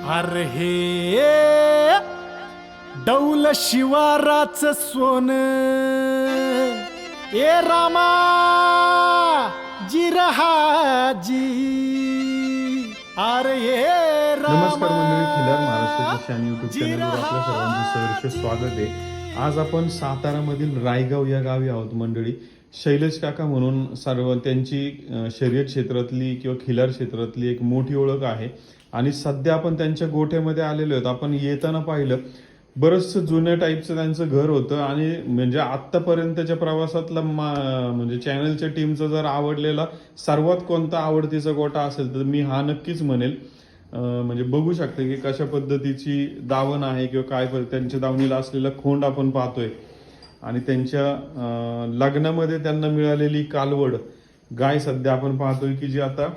अरे हे डौल शिवाराच सोन. ए रामा जिरहाजी. अरे नमस्कार मंडळी खिलार महाराष्ट्राच्या शान युट्यूब चॅनलवर सर्वांचं सहर्ष स्वागत आहे. आज आपण सातारामधील रायगाव या गावी आहोत मंडळी. शैलेश काका म्हणून सर्व त्यांची शर्यत क्षेत्रातली किंवा खिलार क्षेत्रातली एक मोठी ओळख आहे. आणि सध्या आपण त्यांच्या गोठ्यामध्ये आलेलो आहोत. आपण येताना पाहिलं बरंचसं जुन्या टाईपचं त्यांचं घर होतं. आणि म्हणजे आत्तापर्यंतच्या प्रवासातला मा म्हणजे चॅनलच्या टीमचा जर आवडलेला सर्वात कोणता आवडतीचा गोटा असेल तर मी हा नक्कीच म्हणेल. म्हणजे बघू शकते की कशा पद्धतीची दावण आहे किंवा काय त्यांच्या दावणीला असलेला खोंड आपण पाहतोय. आणि त्यांच्या लग्नामध्ये त्यांना मिळालेली कालवड. गाय सध्या आपण पाहतोय की जी आता